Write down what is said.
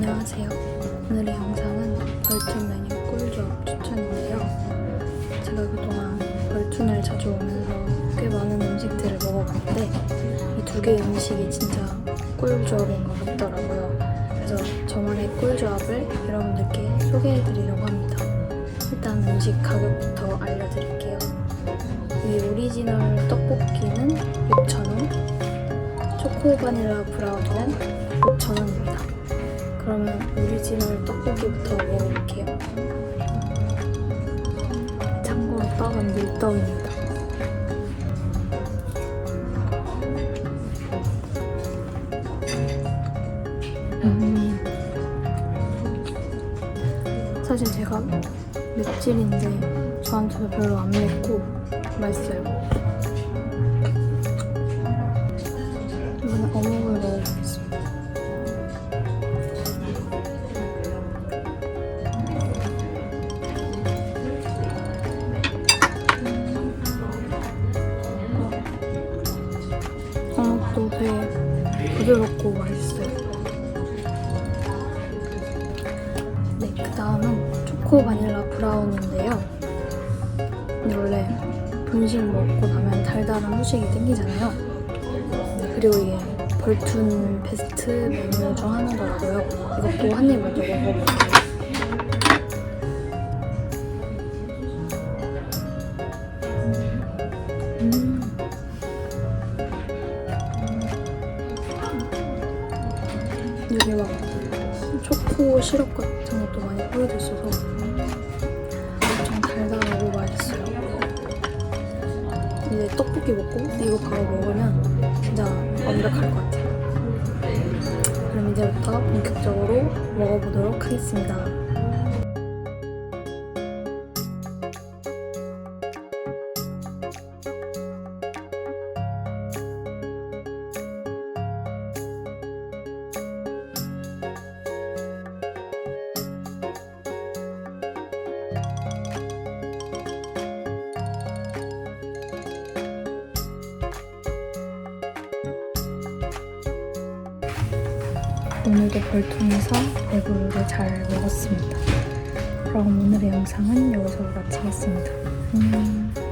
안녕하세요. 오늘의 영상은 벌툰 메뉴 꿀조합 추천인데요. 제가 그동안 벌툰을 자주 오면서 꽤 많은 음식들을 먹어봤는데 이 두 개의 음식이 진짜 꿀조합인 것 같더라고요. 그래서 저만의 꿀조합을 여러분들께 소개해드리려고 합니다. 일단 음식 가격부터 알려드릴게요. 이 오리지널 떡볶이는 6,000원, 초코 바닐라 브라우니는 5,000원입니다. 그러면 오리지널 떡볶이부터 먹어볼게요. 참고로 떡은 밀떡입니다. 음. 사실 제가 맵찔인데 저한테도 별로 안 맵고 맛있어요. 어묵도 되게 부드럽고 맛있어요. 네, 그 다음은 초코 바닐라 브라운인데요. 원래 분식 먹고 나면 달달한 후식이 땡기잖아요. 네, 그리고 이게 벌툰 베스트 메뉴 중 하나더라고요. 이것도 한 입 먼저 먹어볼게요. 여기 막 초코 시럽 같은 것도 많이 뿌려져 있어서 엄청 달달하고 맛있어요. 이제 떡볶이 먹고 이거 바로 먹으면 진짜 완벽할 것 같아요. 그럼 이제부터 본격적으로 먹어보도록 하겠습니다. 오늘도 벌통에서 배부르게 잘 먹었습니다. 그럼 오늘의 영상은 여기서 마치겠습니다. 안녕.